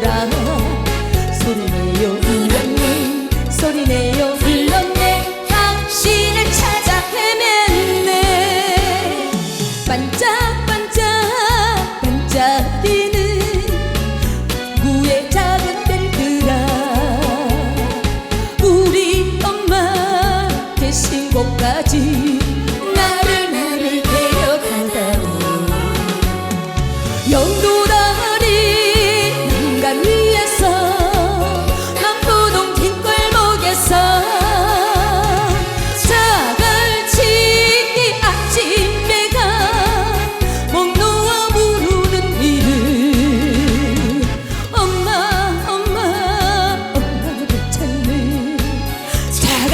오라 소리내요 일렀네 소리내요 일렀네 당신을 찾아 헤맸네. 반짝반짝 반짝이는 구의 작은 벨들아 우리 엄마 계신 곳까지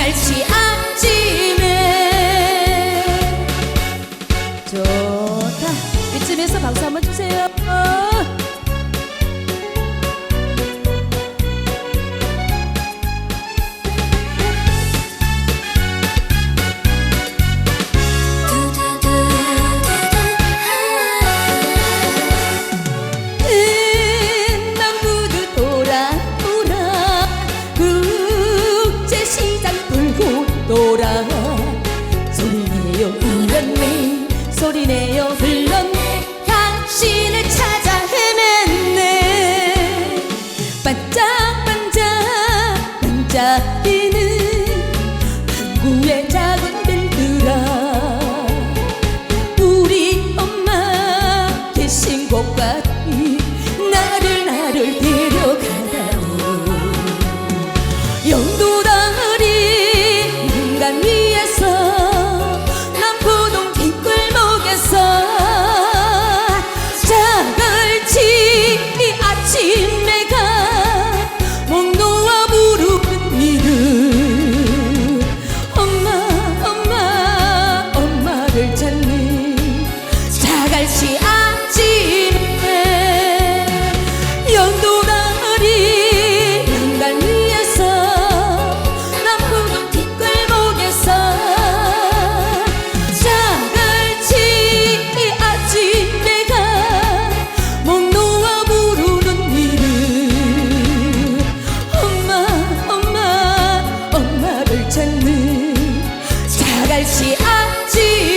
날 취함쯤에. 좋다. 이쯤에서 박수 한번 주세요. 이네요. 슬런 같이